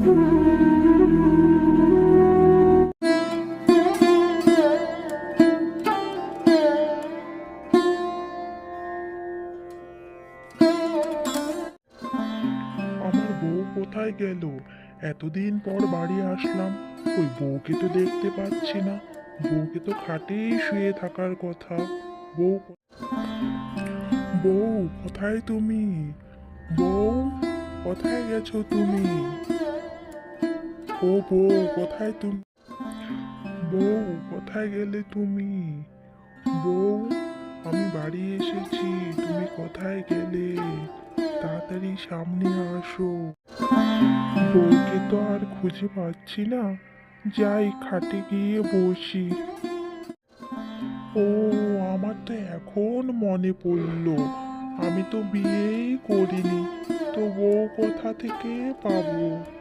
বউ কোথায় গেল? এতদিন পর বাড়ি আসলাম। ওই বউকে তো দেখতে পাচ্ছি না। বউকে তো খাটেই শুয়ে থাকার কথা। বউ বউ, কোথায় তুমি? বউ কোথায় গেছো তুমি? ও বউ, কোথায় তুমি? বউ, কোথায় গেলে তুমি? বউ, আমি বাড়ি এসেছি, তুমি কোথায় গেলে? তাড়াতাড়ি সামনে আসো। বউকে তো আর খুঁজে পাচ্ছি না। যাই, খাটে গিয়ে বসি। ও, আমার তো এখন মনে পড়ল। আমি তো বিয়েই করিনি। কোথা থেকে পাবো?